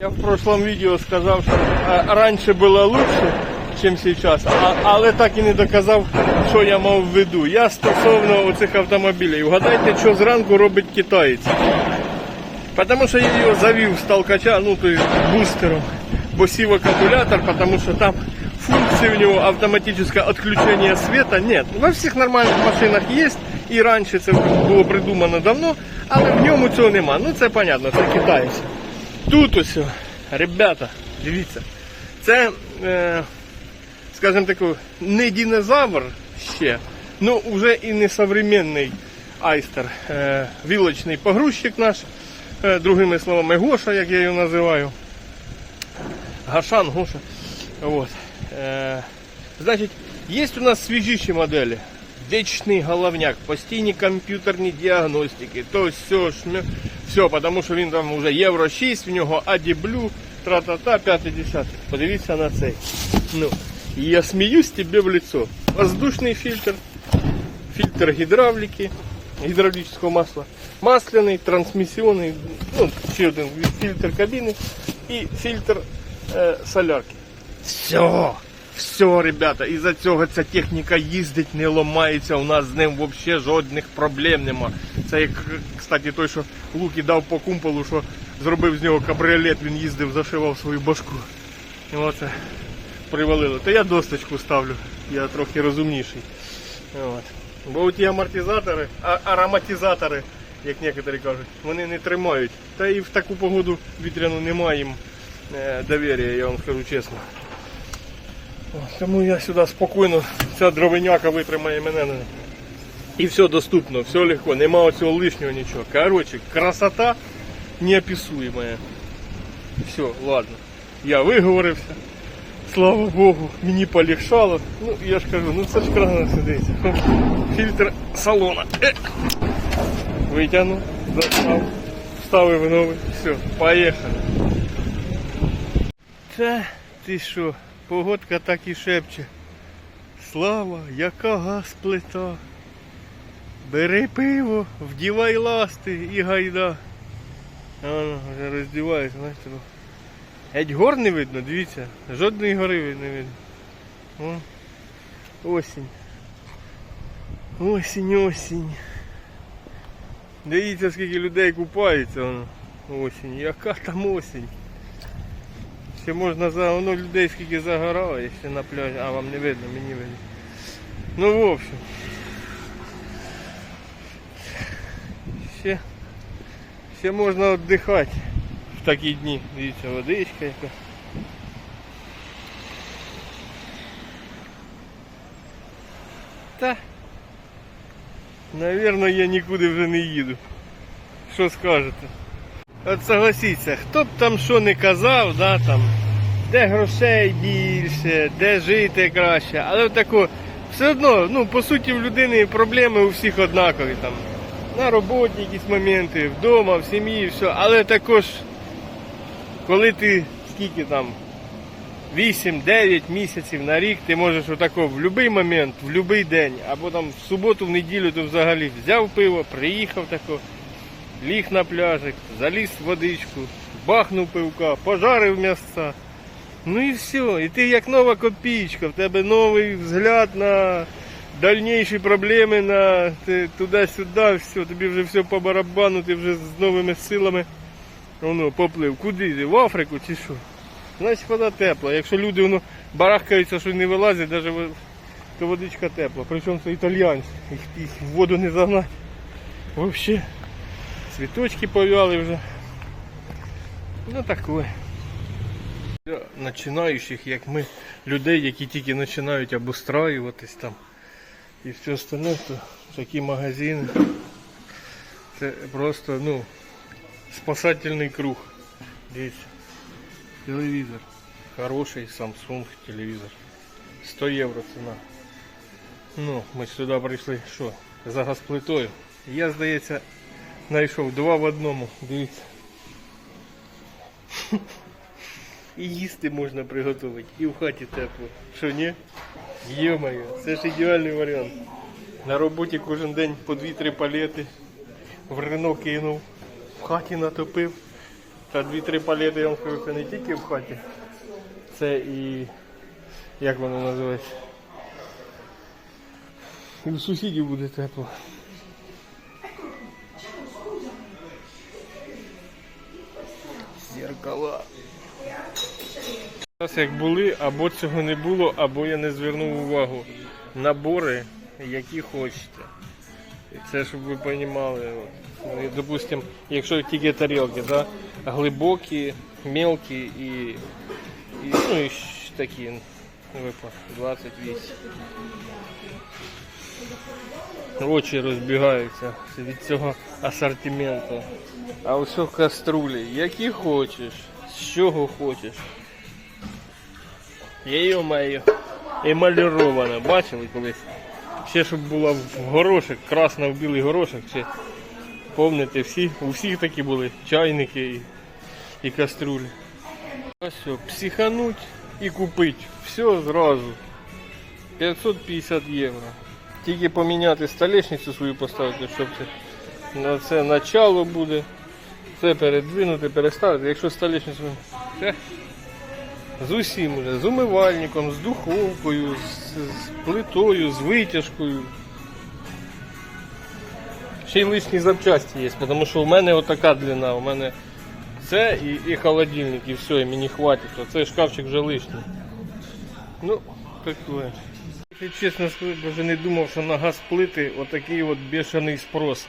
Я в прошлом видео сказав, що е, раніше було лучше, ніж зараз, але так і не доказав, що я мав в виду. Я стосовно оцих автомобілів. Вгадайте, що зранку робить китаєць. Потому що я його завів з толкача, ну то есть бустером, бо сів акумулятор, потому що там функції в нього автоматичне відключення света нет. Во всіх нормальних машинах є, і раніше це було придумано давно, але в ньому цього нема. Ну це понятно, це китаєць. Тут ось, ребята, дивіться, це, е, скажімо так, не динозавр ще, ну вже і не современний айстер, е, вілочний погрузчик наш, е, другими словами, Гоша, як я його називаю. Гашан, Гоша. Вот. Е, значить, є у нас свіжіші моделі. Вічний головняк, постійні комп'ютерні діагностики, то все, шмя... все, тому що він там вже Євро 6, в нього Адіблю, тра-та-та, 50. Подивіться на цей. Ну, і я сміюсь тебе в лицо. Воздушний фільтр, фільтр гідравліки, гідравлічного масла, масляний, трансмісіонний, ну, ще один фільтр кабіни і фільтр е, солярки. Все, Все, ребята, із-за цього ця техніка їздить, не ламається, у нас з ним взагалі жодних проблем нема. Це як, кстати, той, що Луки дав по кумполу, що зробив з нього кабріолет, він їздив, зашивав свою башку. І оце привалило. То я досточку ставлю, я трохи розумніший. От. Бо ті амортизатори, а, ароматизатори, як некоторі кажуть, вони не тримають. Та і в таку погоду вітряну немає їм е, довір'я, я вам скажу чесно. Тому я сюди спокійно, ця дровиняка витримає мене. І все доступно, все легко, нема оцього лишнього нічого. Короче, красота неописуемая. Все, ладно. Я виговорився. Слава Богу, мені полегшало. Ну, я ж кажу, ну це ж крана сидить. Хоп, Фільтр салона. Е. Витягнув, застав, вставив новий. Все, поїхали. Та ти що, погодка так і шепче. Слава, яка газплита. Бери пиво, вдівай ласти і гайда. А, ну, вже роздіваюся, знаєте. ну. Геть гор не видно, дивіться, жодної гори не видно. О, осінь. Осінь, осінь. Дивіться, скільки людей купається воно. Осінь. Яка там осінь? Ще можна за воно людей скільки загорає ще на пляжі. А вам не видно, мені видно. Ну в общем. Ще, ще можна віддихати в такі дні. Дивіться, водичка яка. Та, Навірно, я нікуди вже не їду. Що скажете? От согласіться, хто б там що не казав, да, там, де грошей більше, де жити краще, але тако, все одно, ну, по суті, в людини проблеми у всіх однакові. Там, на роботі якісь моменти, вдома, в сім'ї, все. Але також, коли ти скільки там 8-9 місяців на рік, ти можеш отако в будь-який момент, в будь-який день, або там в суботу, в неділю ти взагалі взяв пиво, приїхав тако, ліг на пляжик, заліз в водичку, бахнув пивка, пожарив м'ясця. Ну і все. І ти як нова копійка, в тебе новий взгляд на дальніші проблеми, на ти туди-сюди, все, тобі вже все по барабану, ти вже з новими силами воно, поплив. Куди йди? В Африку чи що? Значить вода тепла. Якщо люди воно барахкаються, що не вилазять, навіть то водичка тепла. Причому це італіянці. Їх, їх в воду не загнати. Взагалі. Цвіточки пов'яли вже. Ну таке. Для Починаючих, як ми, людей, які тільки починають обустраюватись там і все остальне, то такі магазини. Це просто, ну, спасательний круг. Дивіться. Телевізор. Хороший Samsung телевізор. 100 євро ціна. Ну, ми сюди прийшли, що, за газплитою. Я, здається, знайшов два в одному. Дивіться. І їсти можна приготувати, і в хаті тепло. Що ні? Йо-моє, це ж ідеальний варіант. На роботі кожен день по 2-3 палети. В Рено кинув, в хаті натопив. Та дві-три палети, я вам скажу, це не тільки в хаті. Це і. як воно називається? І у сусідів буде тепло. Зеркала. Зараз як були, або цього не було, або я не звернув увагу. Набори, які хочете. Це щоб ви розуміли. Ну, Допустим, якщо тільки тарілки, да? глибокі, мелкі і, і, ну, і такі випад 28. Очі розбігаються від цього асортименту. А ось каструлі, які хочеш, з чого хочеш. Я маю емалірована, бачили колись? Ще щоб була в горошок, красна в білий горошок. Ще, помните, всі, у всіх такі були чайники і, і каструлі. Ось все, психануть і купити. Все зразу. 550 євро. Тільки поміняти столешницю свою поставити, щоб це на це начало буде. Це передвинути, переставити. Якщо столешницю. З усім уже, з умивальником, з духовкою, з, з плитою, з витяжкою. Ще й лишні запчасті є, тому що у мене отака длина, у мене це і, і холодильник, і все, і мені хватить. А цей шкафчик вже лишній. Ну, таке. Якщо чесно сказати, вже не думав, що на газ плити отакий от бешений спрос.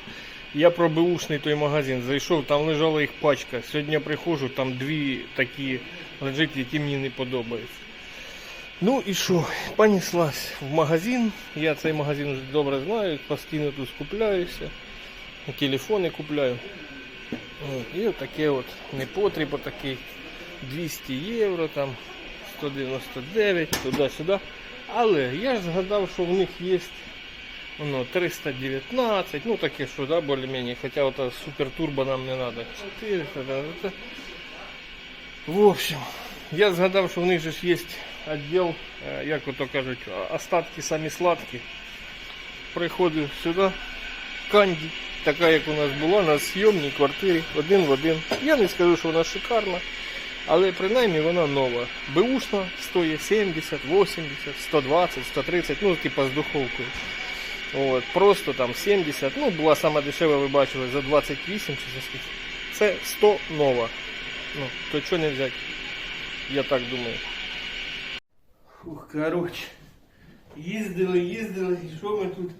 Я про беушний той магазин зайшов, там лежала їх пачка. Сьогодні я приходжу, там дві такі лежать, які мені не подобаються. Ну і що, понеслась в магазин. Я цей магазин вже добре знаю, постійно тут скупляюся. Телефони купляю. І отаке от непотріб, отакий 200 євро, там 199, туди-сюди. Але я згадав, що в них є воно 319, ну таке, що да, більш-менш, хоча ота супер турбо нам не треба. 400, да, це. В общем, я згадав, що в них же ж є відділ, е, як ото кажуть, остатки самі сладкі. Приходив сюди, канді, така як у нас була на зйомній квартирі, один в один. Я не скажу, що вона шикарна, але принаймні вона нова. Беушна стоїть 70, 80, 120, 130, ну типа з духовкою. От, просто там 70, ну була сама дешева, ви бачили, за 28 чи за скільки. Це 100 нова. Ну, то що не взяти? Я так думаю. Фух, коротше. Їздили, їздили, і що ми тут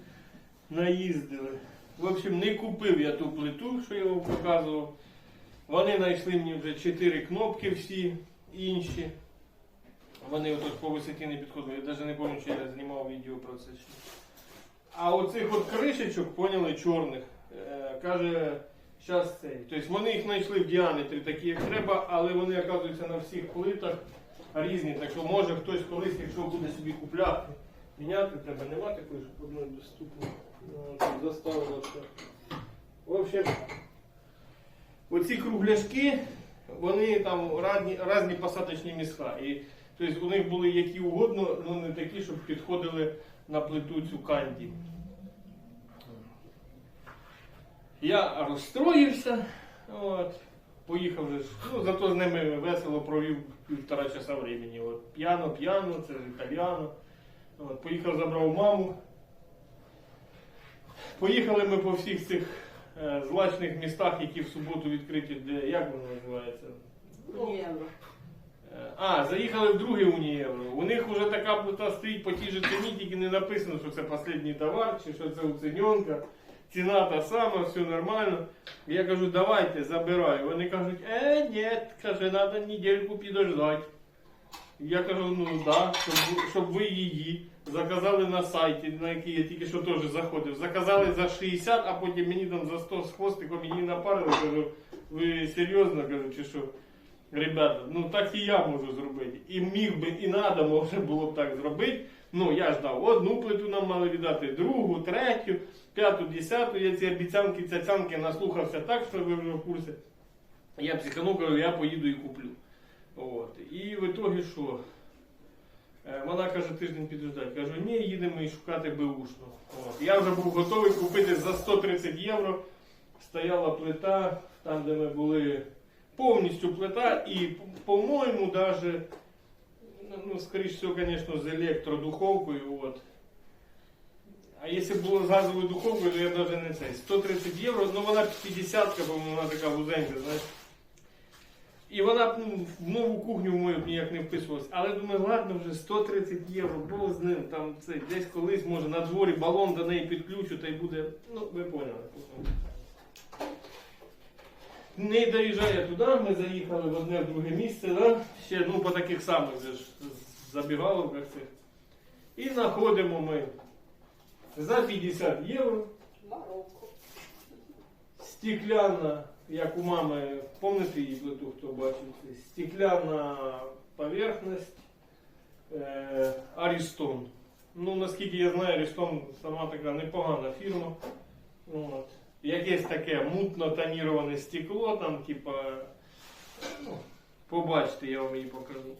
наїздили. В общем, не купив я ту плиту, що я вам показував. Вони знайшли мені вже 4 кнопки всі інші. Вони отут по висоті не підходили. Я навіть не пам'ятаю, чи я знімав відео про це. А оцих от кришечок, поняли, чорних, е, каже, зараз цей. Тобто вони їх знайшли в діаметрі такі, як треба, але вони, оказуються, на всіх плитах різні. Так що може хтось колись, якщо буде собі купляти, міняти, треба нема такої, щоб одної доступно. Ну, все. В общем, оці кругляшки, вони там різні, різні посадочні міста. І, тобто у них були які угодно, але не такі, щоб підходили на плиту цю канді. Я розстроївся, от, поїхав ну зато з ними весело провів півтора часа времени. От, п'яно, п'яно, це ж італіано. От, поїхав, забрав маму. Поїхали ми по всіх цих злачних містах, які в суботу відкриті, де як воно називається? Євро. Е, А, заїхали в друге Унієвро. У них вже така плита стоїть по тій же ціні, тільки не написано, що це останній товар, чи що це уцененка. Ціна та сама, все нормально. Я кажу, давайте, забираю. Вони кажуть, е, ні, каже, треба недельку підождати. Я кажу, ну да, щоб, щоб ви її заказали на сайті, на який я тільки що теж заходив. Заказали за 60, а потім мені там за 100 з хвостиком її напарили. Кажу, ви серйозно кажу, чи що? Ребята, ну так і я можу зробити. І міг би, і надо може було б так зробити. Ну, я ждав, одну плиту нам мали віддати, другу, третю, п'яту, десяту. Я ці обіцянки, цяцянки наслухався так, що ви вже в курсі. Я психанув, кажу, я поїду і куплю. От. І в ітогі що? Е, Вона каже, тиждень підождати. Кажу, ні, їдемо і шукати беушну. От. Я вже був готовий купити за 130 євро. Стояла плита, там, де ми були Повністю плита і, по-моєму, даже, ну, скоріш всього, звісно, з електродуховкою. От. А якщо б було з газовою духовкою, то я навіть не цей. 130 євро, ну вона 50, по-моєму, вона така вузенька, знаєш. І вона б, ну, в нову кухню в мою б ніяк не вписувалась. Але думаю, ладно, вже 130 євро, Бог з ним, там цей, десь колись, може, на дворі балон до неї підключу, та й буде. Ну, ви поняли. Не доїжджає туди, ми заїхали в одне в друге місце, да? ще ну, по таких самих же ж забігаловках цих. І знаходимо ми за 50 євро Марокко. стекляна, як у мами, пам'ятаєте її плиту, хто бачив, стекляна поверхність е, Ariston. Ну, наскільки я знаю, Ariston сама така непогана фірма. От. Якесь таке мутно тоніроване стекло, там, типа, ну, побачите, я вам її покажу.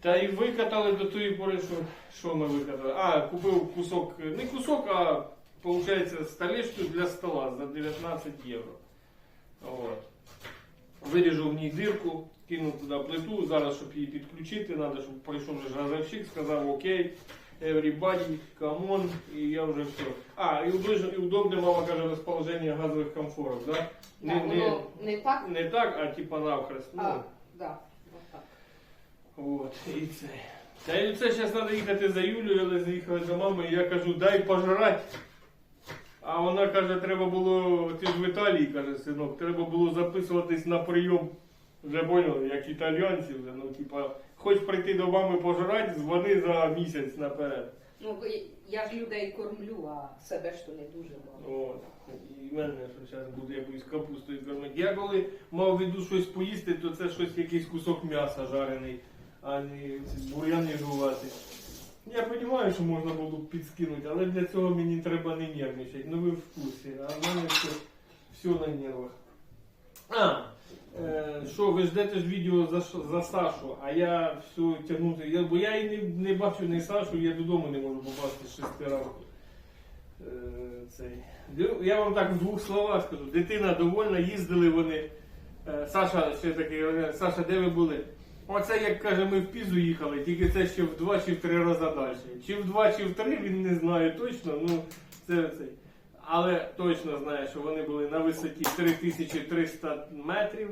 Та й викатали до тої пори, що, що ми викатали. А, купив кусок, не кусок, а виходить столешню для стола за 19 євро. От. Виріжу в ній дирку, кинув туди плиту. Зараз, щоб її підключити, треба, щоб прийшов газовщик, сказав окей, everybody, come on, і я вже все. А, і удобне, і удобне, мама каже, розположення газових комфорів. Да? Не, Так, не, воно не так, не так, а типа навхрест. Ну, а, да, отак. Вот, і це. Та й це зараз треба їхати за Юлею, але заїхали за мамою, і я кажу, дай пожрати. А вона каже, треба було, ти ж в Італії, каже, синок, треба було записуватись на прийом. Вже поняли, як італійці вже, ну типа, хоч прийти до мами пожрати, дзвони за місяць наперед. Ну, я ж людей кормлю, а себе ж то не дуже. От. І в мене що зараз буде якоюсь капустою кормити. Я коли мав в виду щось поїсти, то це щось якийсь кусок м'яса жарений, а не бур'яни жувати. Я розумію, що можна було б підскинути, але для цього мені треба не нервничати. Ну ви в курсі, а в мене все, все на нервах. А, е, що, ви ждете ж відео за, за Сашу, а я все тягнути. Я, бо я і не, не бачу не Сашу, я додому не можу з 6 ранку. Е. Я вам так в двох словах скажу. Дитина довольна, їздили вони. Е, Саша ще такий, Саша, де ви були? Оце, як каже, ми в Пізу їхали, тільки це ще в два чи в три рази далі. Чи в два, чи в три, він не знає точно. Ну, це цей. Але точно знає, що вони були на висоті 3300 метрів,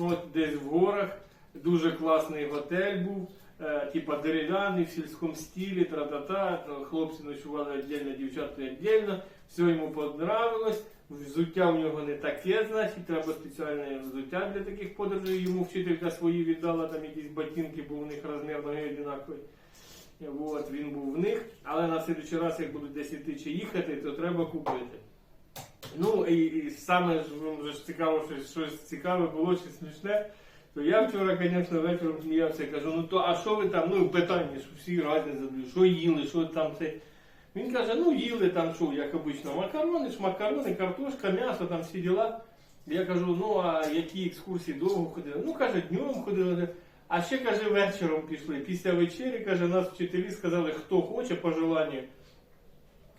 от десь в горах. Дуже класний готель був, типа дерев'яний в сільському стилі, тра-та-та. Хлопці ночували віддільно, дівчата віддільно. Все йому понравилось. Взуття в нього не таке, значить, треба спеціальне взуття для таких подорожей. Йому вчителька свої віддала там якісь ботинки, бо у них розмір ноги однаковий. От, він був в них, але на слідчий раз, як будуть десь іти чи їхати, то треба купити. Ну і, і саме ж ж цікаво, що щось цікаве було чи смішне. То я вчора, звісно, вечором сміявся, кажу, ну то а що ви там? Ну питання, що всі раді задають, що їли, що там це. Він каже, ну їли там що, як обично, макарони, ж макарони, картошка, м'ясо, там всі діла. Я кажу, ну а які екскурсії довго ходили? Ну каже, днем ходили. А ще каже, вечором пішли. Після вечері, каже, нас вчителі сказали, хто хоче по желанню.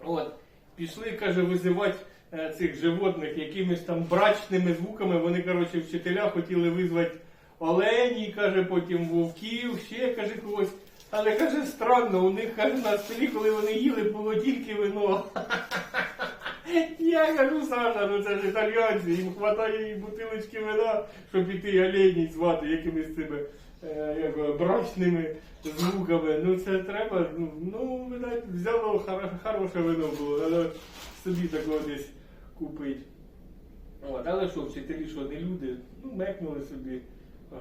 От, пішли, каже, визивати е, цих животних якимись там брачними звуками. Вони, коротше, вчителя хотіли визвати олені, каже, потім вовків, ще каже когось. Але каже, странно, у них каже, на столі, коли вони їли, було тільки вино. Я кажу, Саша, ну це ж італійці, їм вистачає і бутилочки вина, щоб іти оленій звати якимись цими е, як, брачними звуками. Ну це треба, ну, ну видать, взяло хоро- хороше вино було, треба собі такого десь купити. От, але що, вчителі, що не люди, ну мекнули собі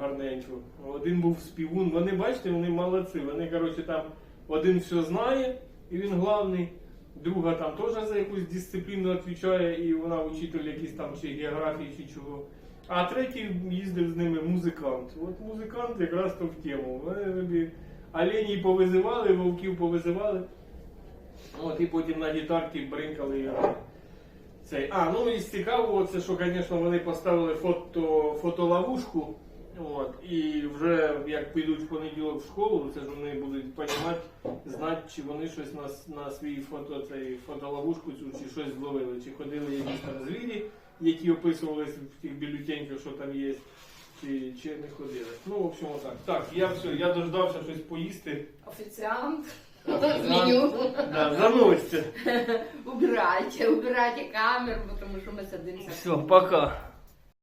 гарненько. Один був співун, вони бачите, вони молодці. Вони, коротше, там один все знає, і він главний, друга там теж за якусь дисципліну відповідає, і вона учитель якийсь там чи географії, чи чого. А третій їздив з ними музикант. От музикант якраз то в тему. Вони оленій повизивали, вовків повизивали. От, і потім на гітарці бринкали і. Цей. А, ну і цікаво, це що, звісно, вони поставили фото, фотоловушку. От, і вже як підуть в понеділок в школу, це ж вони будуть розуміти, знати, чи вони щось на, на свій фото, цей, фотоловушку цю, чи щось зловили, чи ходили якісь там звірі, які описувалися в тих бюлетеньках, що там є, чи, чи не ходили. Ну, в общем, отак. Так, я все, я дождався щось поїсти. Офіціант. Меню. Да. Убирайте, убирайте камеру, бо тому що ми сидимося. Все, пока.